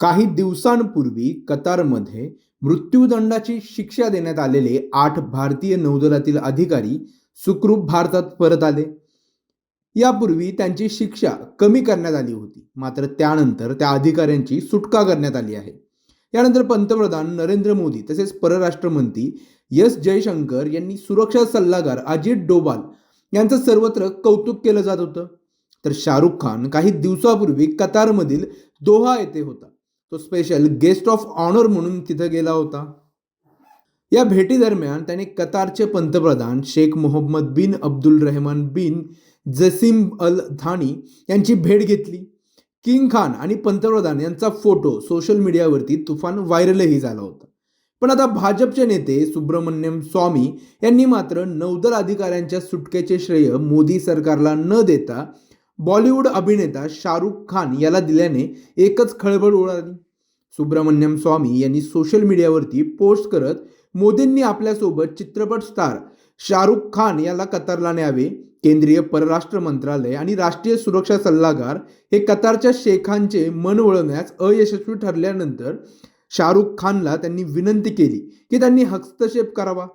काही दिवसांपूर्वी कतारमध्ये मृत्यूदंडाची शिक्षा देण्यात आलेले आठ भारतीय नौदलातील अधिकारी सुखरूप भारतात परत आले. यापूर्वी त्यांची शिक्षा कमी करण्यात आली होती. मात्र त्यानंतर त्या अधिकाऱ्यांची सुटका करण्यात आली आहे. यानंतर पंतप्रधान नरेंद्र मोदी तसेच परराष्ट्र मंत्री एस जयशंकर यांनी सुरक्षा सल्लागार अजित डोबाल यांचं सर्वत्र कौतुक केलं जात होतं. तर शाहरुख खान काही दिवसापूर्वी कतारमधील दोहा येथे होता. तो स्पेशल गेस्ट ऑफ ऑनर म्हणून तिथं गेला होता. या भेटीदरम्यान त्याने कतारचे पंतप्रधान शेख मोहम्मद बिन अब्दुल रहमान बिन जसीम अल थानी यांची भेट घेतली. किंग खान आणि पंतप्रधान यांचा फोटो सोशल मीडियावरती तुफान व्हायरलही झाला होता. पण आता भाजपचे नेते सुब्रमण्यम स्वामी यांनी मात्र नौदल अधिकाऱ्यांच्या सुटकेचे श्रेय मोदी सरकारला न देता बॉलिवूड अभिनेता शाहरुख खान याला दिल्याने एकच खळबळ उडाली. सुब्रमण्यम स्वामी यांनी सोशल मीडियावरती पोस्ट करत मोदींनी आपल्यासोबत चित्रपट स्टार शाहरुख खान याला कतारला न्यावे केंद्रीय परराष्ट्र मंत्रालय आणि राष्ट्रीय सुरक्षा सल्लागार हे कतारच्या शेखांचे मन वळवण्यास अयशस्वी ठरल्यानंतर शाहरुख खानला त्यांनी विनंती केली की त्यांनी हस्तक्षेप करावा.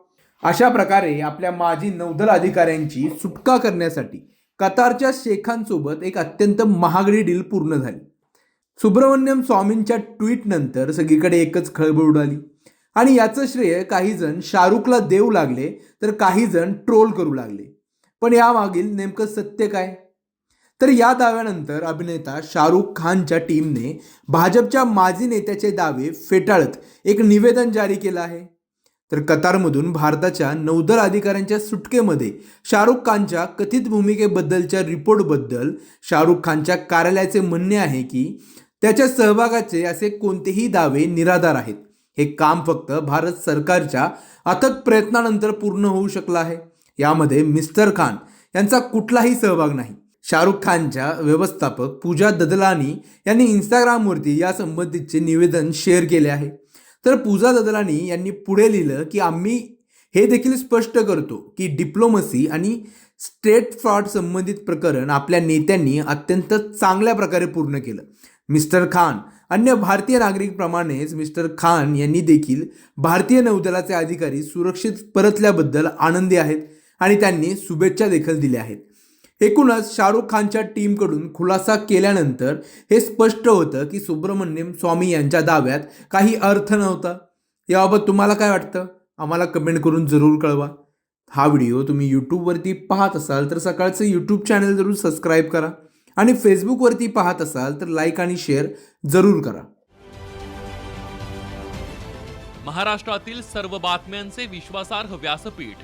अशा प्रकारे आपल्या माजी नौदल अधिकाऱ्यांची सुटका करण्यासाठी कतारच्या शेखांसोबत एक अत्यंत महागडी डील पूर्ण झाली. सुब्रमण्यम स्वामींच्या ट्विटनंतर सगळीकडे एकच खळबळ उडाली. आणि याचं श्रेय काही जण शाहरुखला देऊ लागले तर काही जण ट्रोल करू लागले. पण यामागील नेमकं सत्य काय? तर या दाव्यानंतर अभिनेता शाहरुख खानच्या टीमने भाजपच्या माजी नेत्याचे दावे फेटाळत एक निवेदन जारी केलं आहे. तर कतारमधून भारताच्या नौदल अधिकाऱ्यांच्या सुटकेमध्ये शाहरुख खानच्या कथित भूमिकेबद्दलच्या रिपोर्टबद्दल शाहरुख खानच्या कार्यालयाचे म्हणणे आहे की त्याच्या सहभागाचे असे कोणतेही दावे निराधार आहेत. हे काम फक्त भारत सरकारच्या अथक प्रयत्नानंतर पूर्ण होऊ शकलं आहे. यामध्ये मिस्टर खान यांचा कुठलाही सहभाग नाही. शाहरुख खानच्या व्यवस्थापक पूजा ददलानी यांनी इंस्टाग्रामवरती यासंबंधीचे निवेदन शेअर केले आहे. तर पूजा ददलानी यांनी पुढे लिहिलं की आम्ही हे देखील स्पष्ट करतो की डिप्लोमसी आणि स्टेट फ्रॉड संबंधित प्रकरण आपल्या नेत्यांनी अत्यंत चांगल्या प्रकारे पूर्ण केलं. मिस्टर खान अन्य भारतीय नागरिकप्रमाणेच मिस्टर खान यांनी देखील भारतीय नौदलाचे अधिकारी सुरक्षित परतल्याबद्दल आनंदी आहेत आणि त्यांनी शुभेच्छा देखील दिल्या आहेत. एकूणच शाहरुख खानच्या टीमकडून खुलासा केल्यानंतर हे स्पष्ट होतं की सुब्रमण्यम स्वामी यांच्या दाव्यात काही अर्थ नव्हता. याबाबत तुम्हाला काय वाटतं? आम्हाला कमेंट करून जरूर कळवा. हा व्हिडिओ तुम्ही यूट्यूबवरती पाहत असाल तर सकाळचं यूट्यूब चॅनल जरूर सबस्क्राईब करा आणि फेसबुकवरती पाहत असाल तर लाईक आणि शेअर जरूर करा. महाराष्ट्रातील सर्व बातम्यांचे विश्वासार्ह व्यासपीठ